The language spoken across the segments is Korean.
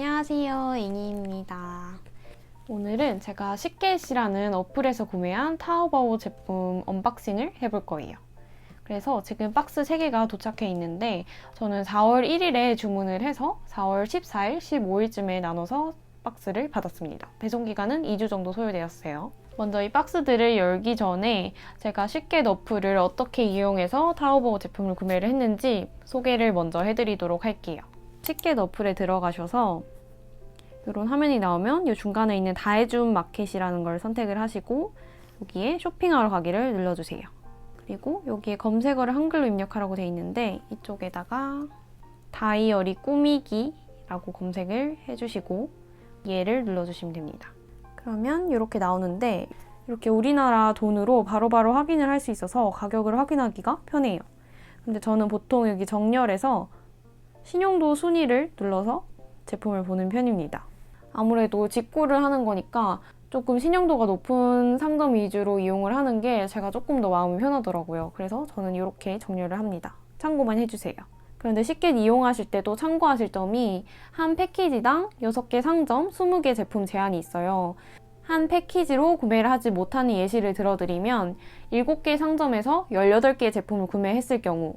안녕하세요, 잉이입니다. 오늘은 제가 쉽게시라는 어플에서 구매한 타오바오 제품 언박싱을 해볼 거예요. 그래서 지금 박스 3개가 도착해 있는데 저는 4월 1일에 주문을 해서 4월 14일, 15일쯤에 나눠서 박스를 받았습니다. 배송 기간은 2주 정도 소요되었어요. 먼저 이 박스들을 열기 전에 제가 쉽게 어플을 어떻게 이용해서 타오바오 제품을 구매를 했는지 소개를 먼저 해드리도록 할게요. 쉽게 어플에 들어가셔서 이런 화면이 나오면 이 중간에 있는 다해줌 마켓이라는 걸 선택을 하시고 여기에 쇼핑하러 가기를 눌러주세요. 그리고 여기에 검색어를 한글로 입력하라고 되어 있는데 이쪽에다가 다이어리 꾸미기라고 검색을 해주시고 얘를 눌러주시면 됩니다. 그러면 이렇게 나오는데 이렇게 우리나라 돈으로 바로바로 확인을 할 수 있어서 가격을 확인하기가 편해요. 근데 저는 보통 여기 정렬해서 신용도 순위를 눌러서 제품을 보는 편입니다. 아무래도 직구를 하는 거니까 조금 신용도가 높은 상점 위주로 이용을 하는 게 제가 조금 더 마음이 편하더라고요. 그래서 저는 이렇게 정렬을 합니다. 참고만 해주세요. 그런데 쉽게 이용하실 때도 참고하실 점이 한 패키지당 6개 상점 20개 제품 제한이 있어요. 한 패키지로 구매를 하지 못하는 예시를 들어드리면 7개 상점에서 18개 제품을 구매했을 경우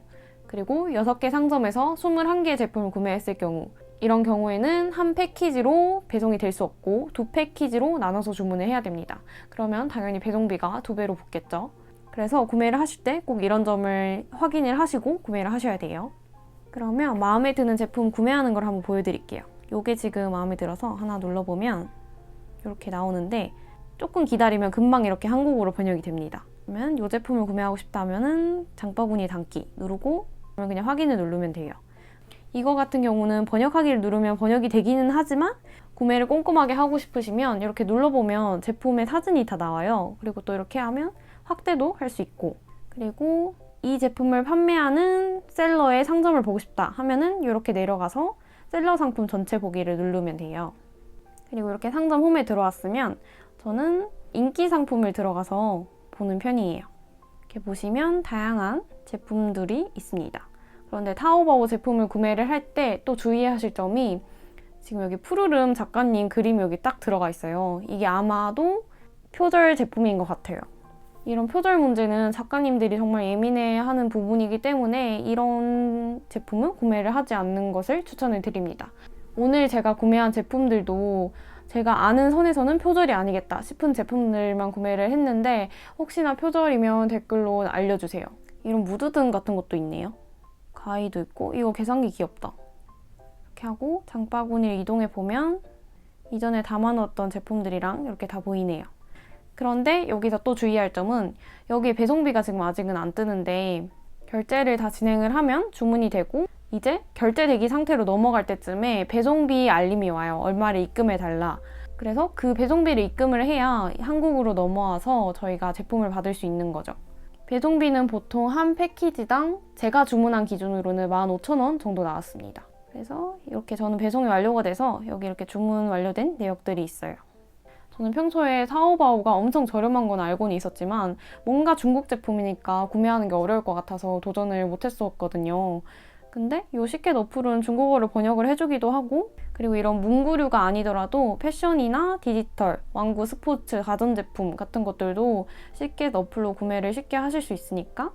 그리고 6개 상점에서 21개 제품을 구매했을 경우 이런 경우에는 한 패키지로 배송이 될 수 없고 두 패키지로 나눠서 주문을 해야 됩니다. 그러면 당연히 배송비가 두 배로 붙겠죠. 그래서 구매를 하실 때 꼭 이런 점을 확인을 하시고 구매를 하셔야 돼요. 그러면 마음에 드는 제품 구매하는 걸 한번 보여드릴게요. 이게 지금 마음에 들어서 하나 눌러보면 이렇게 나오는데 조금 기다리면 금방 이렇게 한국어로 번역이 됩니다. 그러면 이 제품을 구매하고 싶다면은 장바구니에 담기 누르고 그러면 그냥 확인을 누르면 돼요. 이거 같은 경우는 번역하기를 누르면 번역이 되기는 하지만 구매를 꼼꼼하게 하고 싶으시면 이렇게 눌러보면 제품의 사진이 다 나와요. 그리고 또 이렇게 하면 확대도 할 수 있고 그리고 이 제품을 판매하는 셀러의 상점을 보고 싶다 하면은 이렇게 내려가서 셀러 상품 전체 보기를 누르면 돼요. 그리고 이렇게 상점 홈에 들어왔으면 저는 인기 상품을 들어가서 보는 편이에요. 이렇게 보시면 다양한 제품들이 있습니다. 그런데 타오바오 제품을 구매를 할 때 또 주의하실 점이 지금 여기 푸르름 작가님 그림이 여기 딱 들어가 있어요. 이게 아마도 표절 제품인 것 같아요. 이런 표절 문제는 작가님들이 정말 예민해하는 부분이기 때문에 이런 제품은 구매를 하지 않는 것을 추천을 드립니다. 오늘 제가 구매한 제품들도 제가 아는 선에서는 표절이 아니겠다 싶은 제품들만 구매를 했는데 혹시나 표절이면 댓글로 알려주세요. 이런 무드등 같은 것도 있네요. 가위도 있고 이거 계산기 귀엽다. 이렇게 하고 장바구니를 이동해 보면 이전에 담아놓았던 제품들이랑 이렇게 다 보이네요. 그런데 여기서 또 주의할 점은 여기 배송비가 지금 아직은 안 뜨는데 결제를 다 진행을 하면 주문이 되고 이제 결제되기 상태로 넘어갈 때쯤에 배송비 알림이 와요. 얼마를 입금해 달라. 그래서 그 배송비를 입금을 해야 한국으로 넘어와서 저희가 제품을 받을 수 있는 거죠. 배송비는 보통 한 패키지당 제가 주문한 기준으로는 15,000원 정도 나왔습니다. 그래서 이렇게 저는 배송이 완료가 돼서 여기 이렇게 주문 완료된 내역들이 있어요. 저는 평소에 사오바오가 엄청 저렴한 건 알고는 있었지만 뭔가 중국 제품이니까 구매하는 게 어려울 것 같아서 도전을 못 했었거든요. 근데 요 시켓 어플은 중국어로 번역을 해주기도 하고 그리고 이런 문구류가 아니더라도 패션이나 디지털, 왕구 스포츠, 가전제품 같은 것들도 시켓 어플로 구매를 쉽게 하실 수 있으니까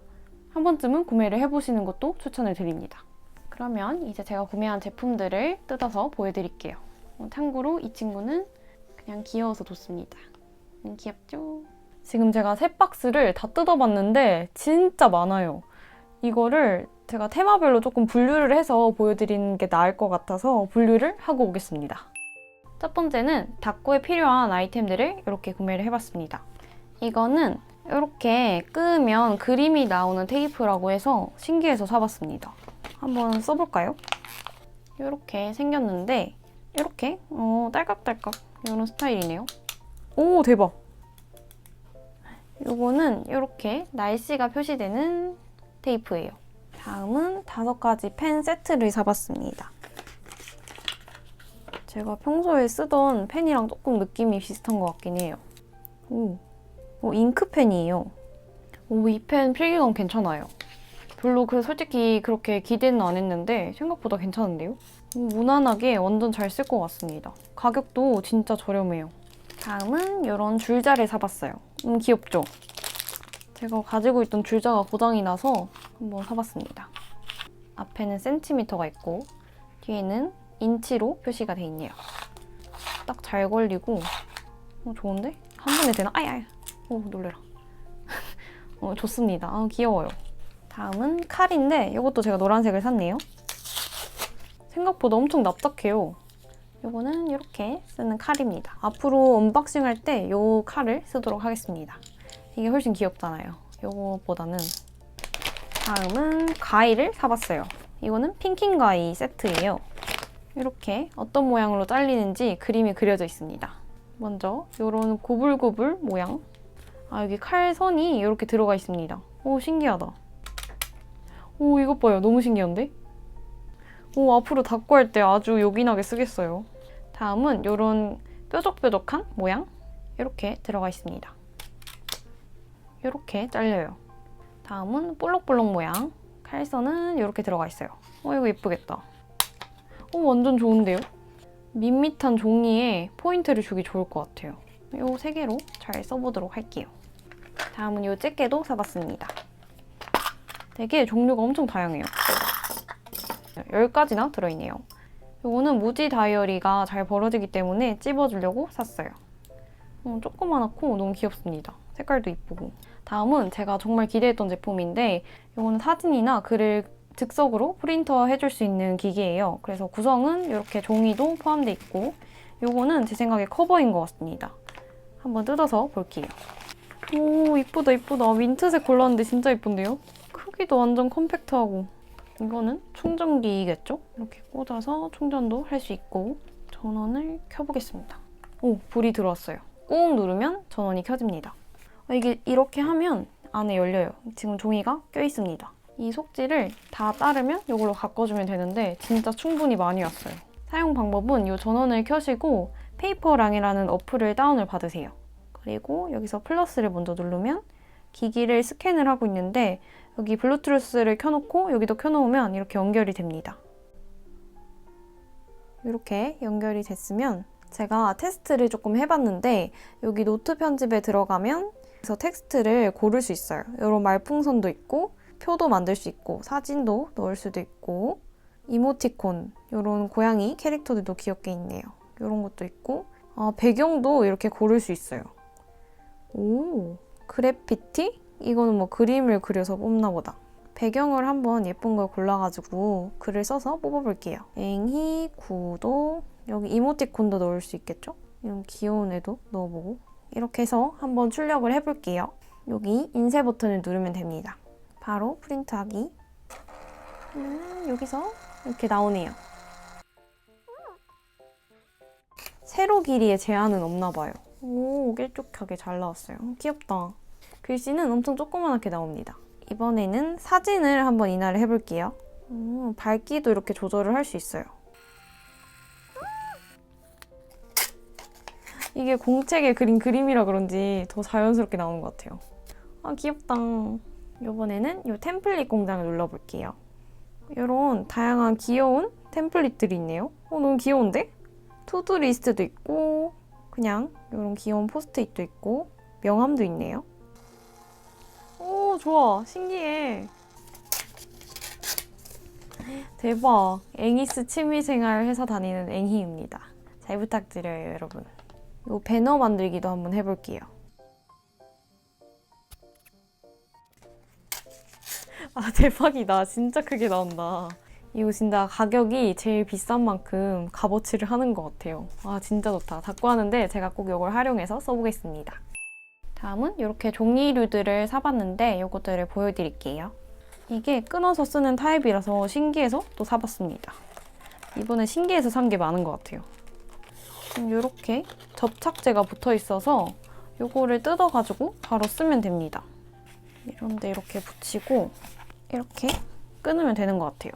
한 번쯤은 구매를 해보시는 것도 추천을 드립니다. 그러면 이제 제가 구매한 제품들을 뜯어서 보여드릴게요. 어, 참고로 이 친구는 그냥 귀여워서 좋습니다. 음, 귀엽죠? 지금 제가 세 박스를 다 뜯어봤는데 진짜 많아요. 이거를 제가 테마별로 조금 분류를 해서 보여드리는 게 나을 것 같아서 분류를 하고 오겠습니다. 첫 번째는 닦고에 필요한 아이템들을 이렇게 구매를 해봤습니다. 이거는 이렇게 끄면 그림이 나오는 테이프라고 해서 신기해서 사봤습니다. 한번 써볼까요? 이렇게 생겼는데 이렇게 어, 딸깍딸깍 이런 스타일이네요. 오 대박! 이거는 이렇게 날씨가 표시되는 테이프예요. 다음은 다섯 가지 펜 세트를 사봤습니다. 제가 평소에 쓰던 펜이랑 조금 느낌이 비슷한 것 같긴 해요. 오, 오 잉크펜이에요. 오, 이 펜 필기감 괜찮아요. 별로 그 솔직히 그렇게 기대는 안 했는데 생각보다 괜찮은데요? 무난하게 완전 잘 쓸 것 같습니다. 가격도 진짜 저렴해요. 다음은 이런 줄자를 사봤어요. 음, 귀엽죠? 제가 가지고 있던 줄자가 고장이 나서 한번 사봤습니다. 앞에는 센티미터가 있고 뒤에는 인치로 표시가 돼 있네요. 딱 잘 걸리고 어, 좋은데? 한 번에 되나? 아야! 오 놀래라. 어, 좋습니다. 아, 귀여워요. 다음은 칼인데 이것도 제가 노란색을 샀네요. 생각보다 엄청 납작해요. 이거는 이렇게 쓰는 칼입니다. 앞으로 언박싱 할 때 이 칼을 쓰도록 하겠습니다. 이게 훨씬 귀엽잖아요. 이거보다는 다음은 가위를 사봤어요. 이거는 핑킹 가위 세트예요. 이렇게 어떤 모양으로 잘리는지 그림이 그려져 있습니다. 먼저 이런 고불고불 모양. 아 여기 칼선이 이렇게 들어가 있습니다. 오 신기하다. 오 이것 봐요. 너무 신기한데? 오 앞으로 닦고 할 때 아주 요긴하게 쓰겠어요. 다음은 이런 뾰족뾰족한 모양 이렇게 들어가 있습니다. 이렇게 잘려요. 다음은 볼록볼록 모양 칼선은 이렇게 들어가 있어요. 어 이거 예쁘겠다. 어 완전 좋은데요? 밋밋한 종이에 포인트를 주기 좋을 것 같아요. 이 세 개로 잘 써보도록 할게요. 다음은 이 집게도 사봤습니다. 되게 종류가 엄청 다양해요. 10가지나 들어있네요. 이거는 무지 다이어리가 잘 벌어지기 때문에 찝어주려고 샀어요. 어, 조그만하고 너무 귀엽습니다. 색깔도 이쁘고. 다음은 제가 정말 기대했던 제품인데 이거는 사진이나 글을 즉석으로 프린터 해줄 수 있는 기계예요. 그래서 구성은 이렇게 종이도 포함되어 있고 이거는 제 생각에 커버인 것 같습니다. 한번 뜯어서 볼게요. 오 이쁘다 이쁘다. 민트색 골랐는데 진짜 이쁜데요? 크기도 완전 컴팩트하고 이거는 충전기겠죠? 이렇게 꽂아서 충전도 할 수 있고 전원을 켜보겠습니다. 오 불이 들어왔어요. 꾹 누르면 전원이 켜집니다. 아, 이게 이렇게 하면 안에 열려요. 지금 종이가 껴 있습니다. 이 속지를 다 따르면 이걸로 바꿔주면 되는데 진짜 충분히 많이 왔어요. 사용 방법은 이 전원을 켜시고 페이퍼랑이라는 어플을 다운을 받으세요. 그리고 여기서 플러스를 먼저 누르면 기기를 스캔을 하고 있는데 여기 블루투스를 켜놓고 여기도 켜놓으면 이렇게 연결이 됩니다. 이렇게 연결이 됐으면 제가 테스트를 조금 해봤는데 여기 노트 편집에 들어가면 그래서 텍스트를 고를 수 있어요. 이런 말풍선도 있고 표도 만들 수 있고 사진도 넣을 수도 있고 이모티콘 이런 고양이 캐릭터들도 귀엽게 있네요. 이런 것도 있고 아, 배경도 이렇게 고를 수 있어요. 오 그래피티? 이거는 뭐 그림을 그려서 뽑나 보다. 배경을 한번 예쁜 걸 골라가지고 글을 써서 뽑아볼게요. 앵희, 구도, 여기 이모티콘도 넣을 수 있겠죠? 이런 귀여운 애도 넣어보고 이렇게 해서 한번 출력을 해볼게요. 여기 인쇄 버튼을 누르면 됩니다. 바로 프린트하기. 음, 여기서 이렇게 나오네요. 세로 길이의 제한은 없나 봐요. 오, 길쭉하게 잘 나왔어요. 귀엽다. 글씨는 엄청 조그맣게 나옵니다. 이번에는 사진을 한번 인화를 해볼게요. 오, 밝기도 이렇게 조절을 할 수 있어요. 이게 공책에 그린 그림이라 그런지 더 자연스럽게 나오는 것 같아요. 아 귀엽다. 이번에는 이 템플릿 공장을 눌러볼게요. 이런 다양한 귀여운 템플릿들이 있네요. 어, 너무 귀여운데? 투두 리스트도 있고 그냥 이런 귀여운 포스트잇도 있고 명함도 있네요. 오 좋아 신기해. 대박. 앵이스 취미생활 회사 다니는 앵희입니다. 잘 부탁드려요 여러분. 이 배너 만들기도 한번 해볼게요. 아 대박이다. 진짜 크게 나온다. 이거 진짜 가격이 제일 비싼 만큼 값어치를 하는 것 같아요. 아 진짜 좋다. 닦고 하는데 제가 꼭 이걸 활용해서 써보겠습니다. 다음은 이렇게 종이류들을 사봤는데 이것들을 보여드릴게요. 이게 끊어서 쓰는 타입이라서 신기해서 또 사봤습니다. 이번에 신기해서 산 게 많은 것 같아요. 이렇게 접착제가 붙어 있어서 이거를 뜯어가지고 바로 쓰면 됩니다. 이런데 이렇게 붙이고 이렇게 끊으면 되는 것 같아요.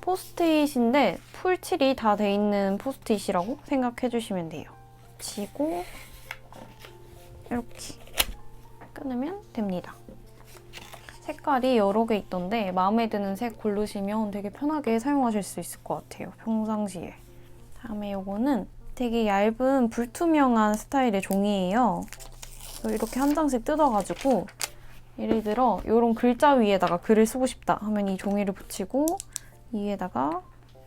포스트잇인데 풀칠이 다 돼 있는 포스트잇이라고 생각해 주시면 돼요. 붙이고 이렇게 끊으면 됩니다. 색깔이 여러 개 있던데 마음에 드는 색 고르시면 되게 편하게 사용하실 수 있을 것 같아요. 평상시에. 다음에 요거는 되게 얇은 불투명한 스타일의 종이에요. 이렇게 한 장씩 뜯어가지고 예를 들어 이런 글자 위에다가 글을 쓰고 싶다 하면 이 종이를 붙이고 위에다가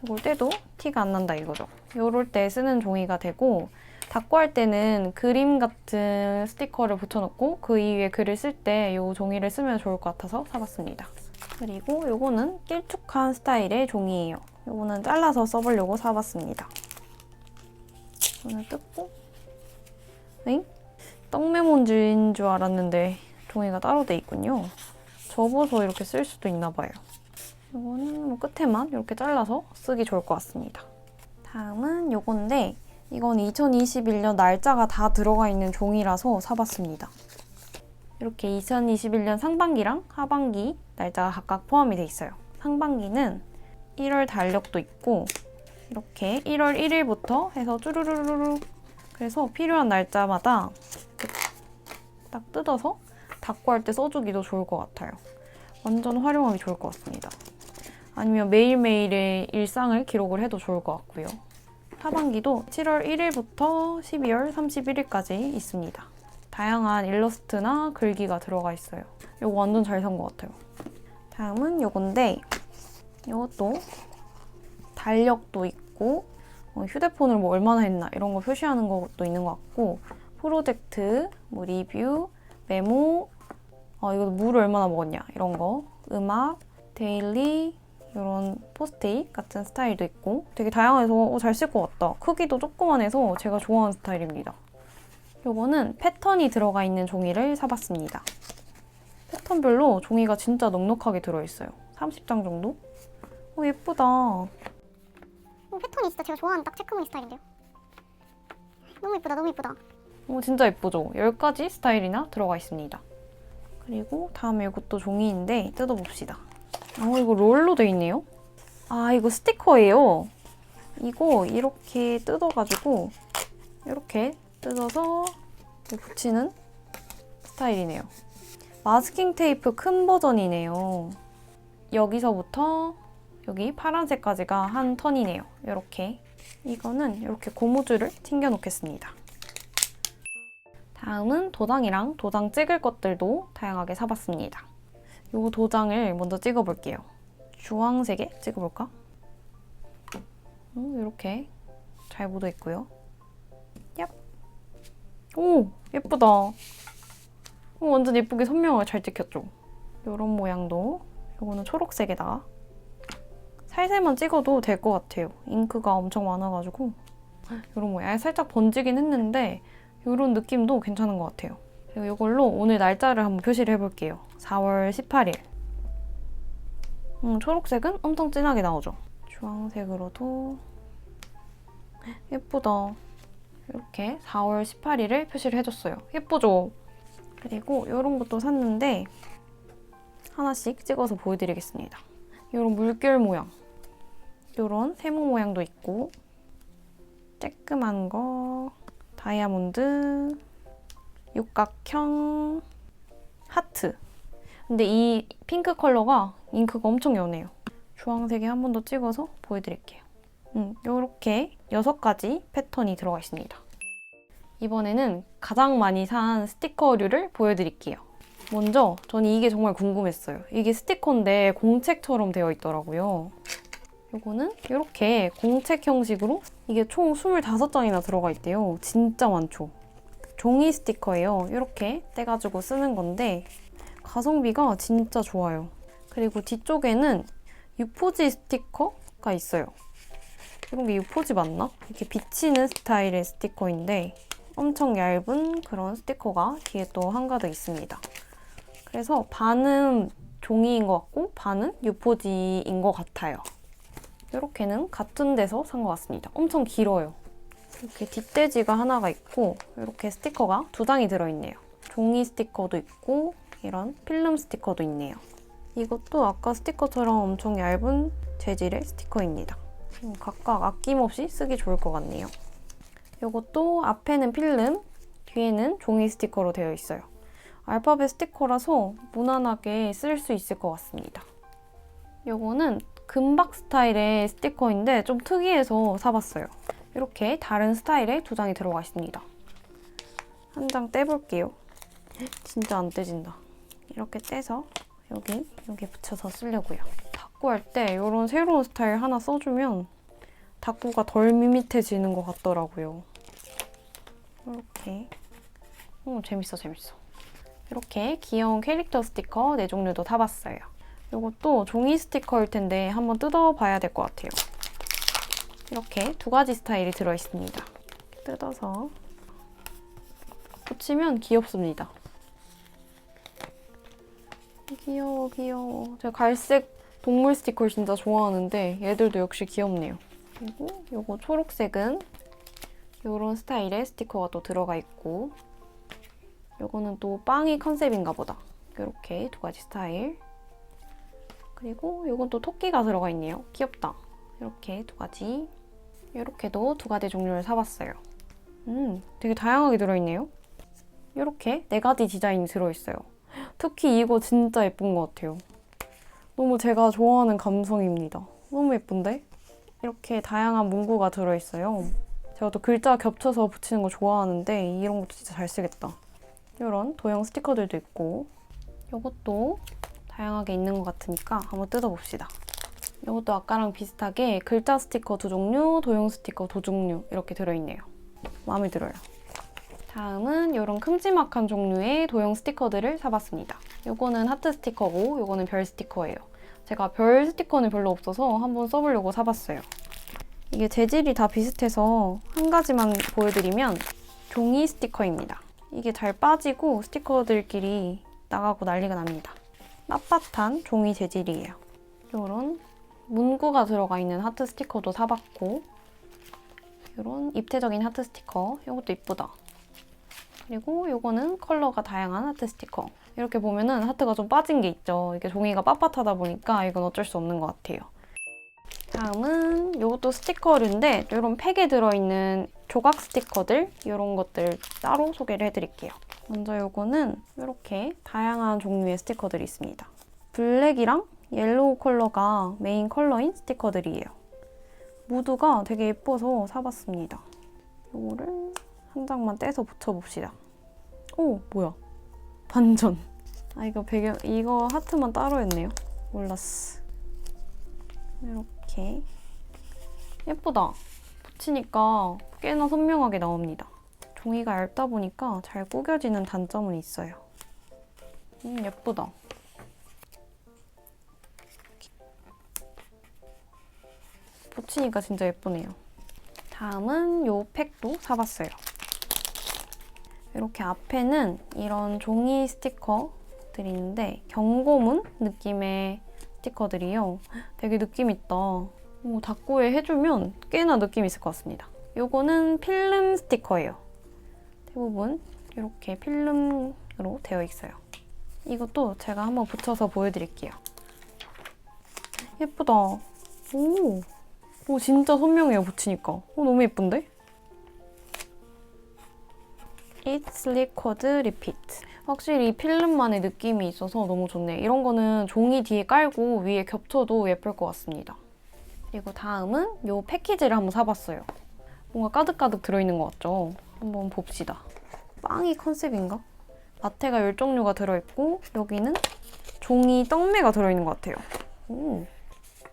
이걸 떼도 티가 안 난다 이거죠. 이럴 때 쓰는 종이가 되고 닦고 할 때는 그림 같은 스티커를 붙여놓고 그 위에 글을 쓸 때 이 종이를 쓰면 좋을 것 같아서 사봤습니다. 그리고 이거는 길쭉한 스타일의 종이에요. 이거는 잘라서 써보려고 사봤습니다. 이거는 뜯고 엥? 떡메몬지인 줄 알았는데 종이가 따로 돼 있군요. 접어서 이렇게 쓸 수도 있나 봐요. 이거는 뭐 끝에만 이렇게 잘라서 쓰기 좋을 것 같습니다. 다음은 요건데 이건 2021년 날짜가 다 들어가 있는 종이라서 사봤습니다. 이렇게 2021년 상반기랑 하반기 날짜가 각각 포함이 돼 있어요. 상반기는 1월 달력도 있고 이렇게 1월 1일부터 해서 쭈루루루루 그래서 필요한 날짜마다 딱 뜯어서 닦고 할 때 써주기도 좋을 것 같아요. 완전 활용하기 좋을 것 같습니다. 아니면 매일매일의 일상을 기록을 해도 좋을 것 같고요. 하반기도 7월 1일부터 12월 31일까지 있습니다. 다양한 일러스트나 글귀가 들어가 있어요. 이거 완전 잘 산 것 같아요. 다음은 이건데 이것도 달력도 있고 어, 휴대폰을 뭐 얼마나 했나 이런 거 표시하는 것도 있는 것 같고 프로젝트, 뭐 리뷰, 메모, 어, 이거 물을 얼마나 먹었냐 이런 거, 음악, 데일리 이런 포스트잇 같은 스타일도 있고 되게 다양해서 어, 잘쓸 것 같다. 크기도 조그만해서 제가 좋아하는 스타일입니다. 요거는 패턴이 들어가 있는 종이를 사봤습니다. 패턴별로 종이가 진짜 넉넉하게 들어있어요. 30장 정도? 어, 예쁘다. 어, 패턴이 진짜 제가 좋아하는 딱 체크무늬 스타일인데요. 너무 예쁘다, 너무 예쁘다. 어, 진짜 예쁘죠? 10가지 스타일이나 들어가 있습니다. 그리고 다음에 이것도 종이인데 뜯어봅시다. 어, 이거 롤로 돼 있네요. 아, 이거 스티커예요. 이거 이렇게 뜯어가지고 이렇게 뜯어서 붙이는 스타일이네요. 마스킹 테이프 큰 버전이네요. 여기서부터 여기 파란색까지가 한 턴이네요. 이렇게. 이거는 이렇게 고무줄을 튕겨 놓겠습니다. 다음은 도장이랑 도장 찍을 것들도 다양하게 사봤습니다. 이 도장을 먼저 찍어볼게요. 주황색에 찍어볼까? 음, 이렇게 잘 묻어 있고요. 얍. 오, 예쁘다. 오, 완전 예쁘게 선명하게 잘 찍혔죠? 이런 모양도 이거는 초록색에다가 살살만 찍어도 될 것 같아요. 잉크가 엄청 많아가지고 이런 모양 살짝 번지긴 했는데 이런 느낌도 괜찮은 것 같아요. 그리고 이걸로 오늘 날짜를 한번 표시를 해볼게요. 4월 18일. 음, 초록색은 엄청 진하게 나오죠. 주황색으로도 예쁘다. 이렇게 4월 18일을 표시를 해줬어요. 예쁘죠? 그리고 이런 것도 샀는데 하나씩 찍어서 보여드리겠습니다. 이런 물결 모양, 이런 세모 모양도 있고 쬐끄만 거, 다이아몬드, 육각형, 하트. 근데 이 핑크 컬러가 잉크가 엄청 연해요. 주황색에 한 번 더 찍어서 보여드릴게요. 음, 이렇게 6가지 패턴이 들어가 있습니다. 이번에는 가장 많이 산 스티커류를 보여드릴게요. 먼저 저는 이게 정말 궁금했어요. 이게 스티커인데 공책처럼 되어 있더라고요. 요거는 이렇게 공책 형식으로 이게 총 25장이나 들어가 있대요. 진짜 많죠. 종이 스티커예요. 이렇게 떼가지고 쓰는 건데 가성비가 진짜 좋아요. 그리고 뒤쪽에는 유포지 스티커가 있어요. 이런 게 유포지 맞나? 이렇게 비치는 스타일의 스티커인데 엄청 얇은 그런 스티커가 뒤에 또 한가득 있습니다. 그래서 반은 종이인 것 같고 반은 유포지인 것 같아요. 이렇게는 같은 데서 산 것 같습니다. 엄청 길어요. 이렇게 뒷돼지가 하나가 있고 이렇게 스티커가 두 장이 들어있네요. 종이 스티커도 있고 이런 필름 스티커도 있네요. 이것도 아까 스티커처럼 엄청 얇은 재질의 스티커입니다. 음, 각각 아낌없이 쓰기 좋을 것 같네요. 이것도 앞에는 필름, 뒤에는 종이 스티커로 되어 있어요. 알파벳 스티커라서 무난하게 쓸 수 있을 것 같습니다. 요거는 금박 스타일의 스티커인데 좀 특이해서 사봤어요. 이렇게 다른 스타일의 두 장이 들어가 있습니다. 한 장 떼볼게요. 진짜 안 떼진다. 이렇게 떼서 여기 여기 붙여서 쓰려고요. 닦고 할 때 이런 새로운 스타일 하나 써주면 닦고가 덜 밋밋해지는 것 같더라고요. 이렇게. 오, 재밌어, 재밌어. 이렇게 귀여운 캐릭터 스티커 네 종류도 사봤어요. 이것도 종이 스티커일 텐데 한번 뜯어봐야 될 것 같아요. 이렇게 두 가지 스타일이 들어있습니다. 뜯어서 붙이면 귀엽습니다. 귀여워, 귀여워. 제가 갈색 동물 스티커를 진짜 좋아하는데 얘들도 역시 귀엽네요. 그리고 요거 초록색은 요런 스타일의 스티커가 또 들어가 있고 요거는 또 빵이 컨셉인가 보다. 이렇게 두 가지 스타일. 그리고 요건 또 토끼가 들어가 있네요. 귀엽다. 이렇게 두 가지. 이렇게도 두 가지 종류를 사봤어요. 음, 되게 다양하게 들어있네요. 이렇게 네 가지 디자인이 들어있어요. 특히 이거 진짜 예쁜 것 같아요. 너무 제가 좋아하는 감성입니다. 너무 예쁜데? 이렇게 다양한 문구가 들어있어요. 제가 또 글자 겹쳐서 붙이는 거 좋아하는데 이런 것도 진짜 잘 쓰겠다. 이런 도형 스티커들도 있고 이것도 다양하게 있는 것 같으니까 한번 뜯어봅시다. 이것도 아까랑 비슷하게 글자 스티커 두 종류, 도형 스티커 두 종류 이렇게 들어있네요. 마음에 들어요. 다음은 이런 큼지막한 종류의 도형 스티커들을 사봤습니다. 이거는 하트 스티커고 이거는 별 스티커예요. 제가 별 스티커는 별로 없어서 한번 써보려고 사봤어요. 이게 재질이 다 비슷해서 한 가지만 보여드리면 종이 스티커입니다. 이게 잘 빠지고 스티커들끼리 나가고 난리가 납니다. 빳빳한 종이 재질이에요. 이런 문구가 들어가 있는 하트 스티커도 사봤고 이런 입체적인 하트 스티커 이것도 이쁘다. 그리고 이거는 컬러가 다양한 하트 스티커. 이렇게 보면은 하트가 좀 빠진 게 있죠. 이게 종이가 빳빳하다 보니까 이건 어쩔 수 없는 것 같아요. 다음은 이것도 스티커류인데 이런 팩에 들어있는 조각 스티커들 이런 것들 따로 소개를 해드릴게요. 먼저 이거는 이렇게 다양한 종류의 스티커들이 있습니다. 블랙이랑 옐로우 컬러가 메인 컬러인 스티커들이에요. 무드가 되게 예뻐서 사봤습니다. 이거를 한 장만 떼서 붙여봅시다. 오 뭐야? 반전. 아 이거 배경 이거 하트만 따로 했네요. 몰랐어. 이렇게 예쁘다. 붙이니까 꽤나 선명하게 나옵니다. 종이가 얇다 보니까 잘 구겨지는 단점은 있어요. 음 예쁘다. 붙이니까 진짜 예쁘네요. 다음은 요 팩도 사봤어요. 이렇게 앞에는 이런 종이 스티커들이 있는데 경고문 느낌의 스티커들이요. 되게 느낌 있다. 오, 닦고에 해주면 꽤나 느낌 있을 것 같습니다. 요거는 필름 스티커예요. 대부분 이렇게 필름으로 되어 있어요. 이것도 제가 한번 붙여서 보여드릴게요. 예쁘다. 오, 오 진짜 선명해요 붙이니까. 오, 너무 예쁜데? It's Liquid Repeat. 확실히 필름만의 느낌이 있어서 너무 좋네. 이런 거는 종이 뒤에 깔고 위에 겹쳐도 예쁠 것 같습니다. 그리고 다음은 이 패키지를 한번 사봤어요. 뭔가 가득가득 들어있는 것 같죠? 한번 봅시다. 빵이 컨셉인가? 라테가 10종류가 들어있고 여기는 종이 떡매가 들어있는 것 같아요. 오.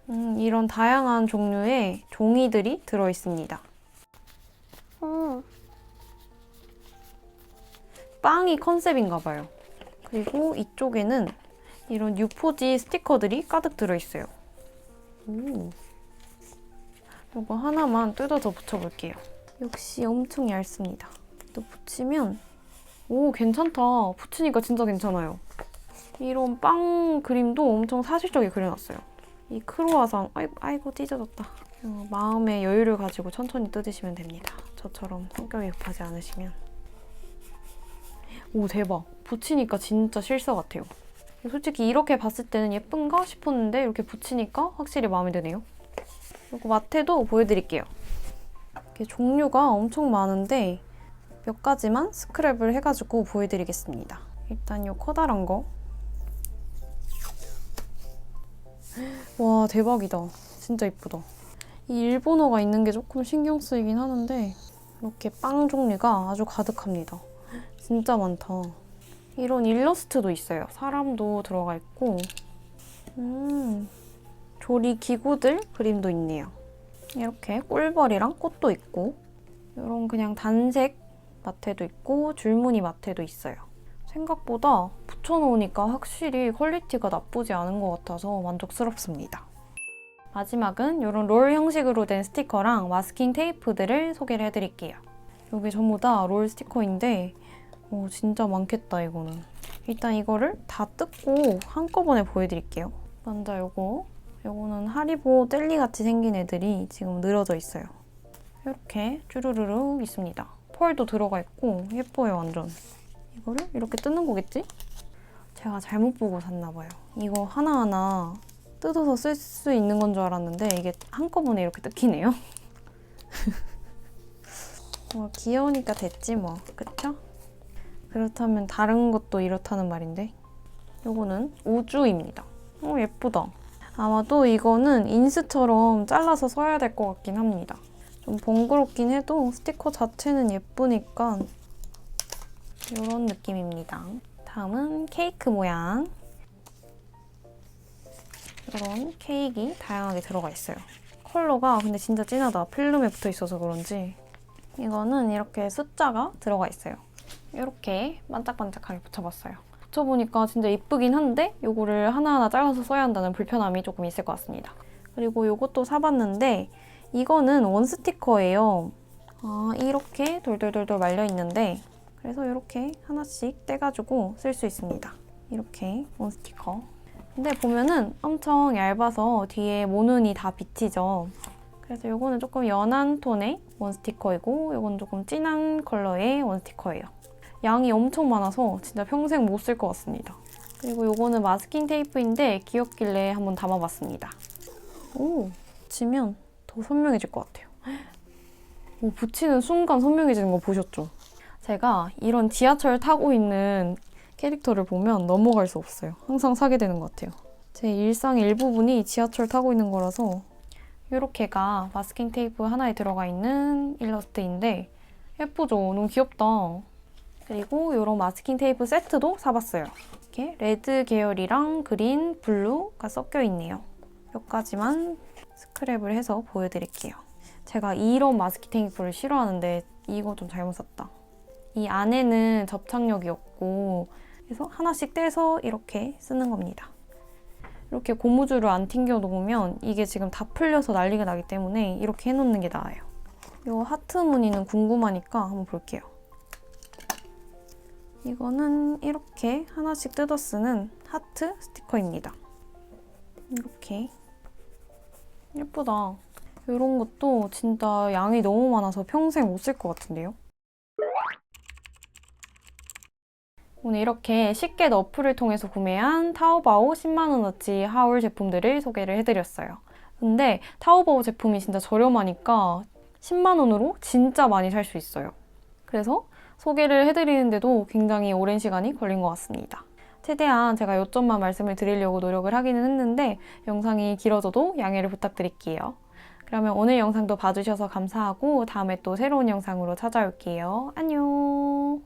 음, 이런 다양한 종류의 종이들이 들어있습니다. 오, 빵이 컨셉인가 봐요. 그리고 이쪽에는 이런 유포지 스티커들이 가득 들어있어요. 오. 이거 하나만 뜯어서 붙여볼게요. 역시 엄청 얇습니다. 또 붙이면 오 괜찮다. 붙이니까 진짜 괜찮아요. 이런 빵 그림도 엄청 사실적이게 그려놨어요. 이 크로아상 아이고, 아이고 찢어졌다. 어, 마음의 여유를 가지고 천천히 뜯으시면 됩니다. 저처럼 성격이 급하지 않으시면. 오 대박 붙이니까 진짜 실사 같아요 솔직히 이렇게 봤을 때는 예쁜가 싶었는데 이렇게 붙이니까 확실히 마음에 드네요 그리고 마테도 보여드릴게요 이렇게 종류가 엄청 많은데 몇 가지만 스크랩을 해가지고 보여드리겠습니다 일단 요 커다란 거. 와, 대박이다. 진짜 이쁘다. 이 일본어가 있는 게 조금 신경 쓰이긴 하는데 이렇게 빵 종류가 아주 가득합니다. 진짜 많다. 이런 일러스트도 있어요. 사람도 들어가 있고 음, 조리 기구들 그림도 있네요. 이렇게 꿀벌이랑 꽃도 있고 이런 그냥 단색 마테도 있고 줄무늬 마테도 있어요. 생각보다 붙여놓으니까 확실히 퀄리티가 나쁘지 않은 것 같아서 만족스럽습니다. 마지막은 이런 롤 형식으로 된 스티커랑 마스킹 테이프들을 소개를 해드릴게요. 여기 전부 다 롤 스티커인데 어, 진짜 많겠다 이거는. 일단 이거를 다 뜯고 한꺼번에 보여드릴게요. 먼저 요거 요거는 하리보 젤리 같이 생긴 애들이 지금 늘어져 있어요. 이렇게 쭈루루룩 있습니다. 펄도 들어가 있고 예뻐요 완전. 이거를 이렇게 뜯는 거겠지? 제가 잘못 보고 샀나 봐요. 이거 하나하나 뜯어서 쓸 수 있는 건 줄 알았는데 이게 한꺼번에 이렇게 뜯기네요. 뭐 귀여우니까 됐지 뭐, 그쵸? 그렇다면 다른 것도 이렇다는 말인데 요거는 우주입니다. 어 예쁘다. 아마도 이거는 인스처럼 잘라서 써야 될 것 같긴 합니다. 좀 번거롭긴 해도 스티커 자체는 예쁘니까 이런 느낌입니다. 다음은 케이크 모양. 이런 케이크 다양하게 들어가 있어요. 컬러가 근데 진짜 진하다. 필름에 붙어 있어서 그런지. 이거는 이렇게 숫자가 들어가 있어요. 이렇게 반짝반짝하게 붙여봤어요. 붙여보니까 진짜 이쁘긴 한데 이거를 하나하나 잘라서 써야 한다는 불편함이 조금 있을 것 같습니다. 그리고 이것도 사봤는데 이거는 원 스티커예요. 아, 이렇게 돌돌돌돌 말려 있는데 그래서 이렇게 하나씩 떼가지고 쓸 수 있습니다. 이렇게 원 스티커. 근데 보면은 엄청 얇아서 뒤에 모눈이 다 비치죠. 그래서 이거는 조금 연한 톤의 원 스티커이고 이건 조금 진한 컬러의 원 스티커예요. 양이 엄청 많아서 진짜 평생 못 쓸 것 같습니다. 그리고 이거는 마스킹 테이프인데 귀엽길래 한번 담아봤습니다. 오, 붙이면 더 선명해질 것 같아요. 오, 붙이는 순간 선명해지는 거 보셨죠? 제가 이런 지하철 타고 있는 캐릭터를 보면 넘어갈 수 없어요. 항상 사게 되는 것 같아요. 제 일상의 일부분이 지하철 타고 있는 거라서 이렇게가 마스킹 테이프 하나에 들어가 있는 일러스트인데 예쁘죠? 너무 귀엽다. 그리고 이런 마스킹 테이프 세트도 사봤어요. 이렇게 레드 계열이랑 그린, 블루가 섞여 있네요. 몇 가지만 스크랩을 해서 보여드릴게요. 제가 이런 마스킹 테이프를 싫어하는데 이거 좀 잘못 샀다. 이 안에는 접착력이 없고 그래서 하나씩 떼서 이렇게 쓰는 겁니다. 이렇게 고무줄을 안 튕겨 놓으면 이게 지금 다 풀려서 난리가 나기 때문에 이렇게 해놓는 게 나아요. 이 하트 무늬는 궁금하니까 한번 볼게요. 이거는 이렇게 하나씩 뜯어 쓰는 하트 스티커입니다. 이렇게 예쁘다. 이런 것도 진짜 양이 너무 많아서 평생 못 쓸 것 같은데요. 오늘 이렇게 쉽게 어플을 통해서 구매한 타오바오 10만원어치 하울 제품들을 소개를 해드렸어요. 근데 타오바오 제품이 진짜 저렴하니까 10만원으로 진짜 많이 살 수 있어요. 그래서 소개를 해드리는데도 굉장히 오랜 시간이 걸린 것 같습니다. 최대한 제가 요점만 말씀을 드리려고 노력을 하기는 했는데 영상이 길어져도 양해를 부탁드릴게요. 그러면 오늘 영상도 봐주셔서 감사하고 다음에 또 새로운 영상으로 찾아올게요. 안녕!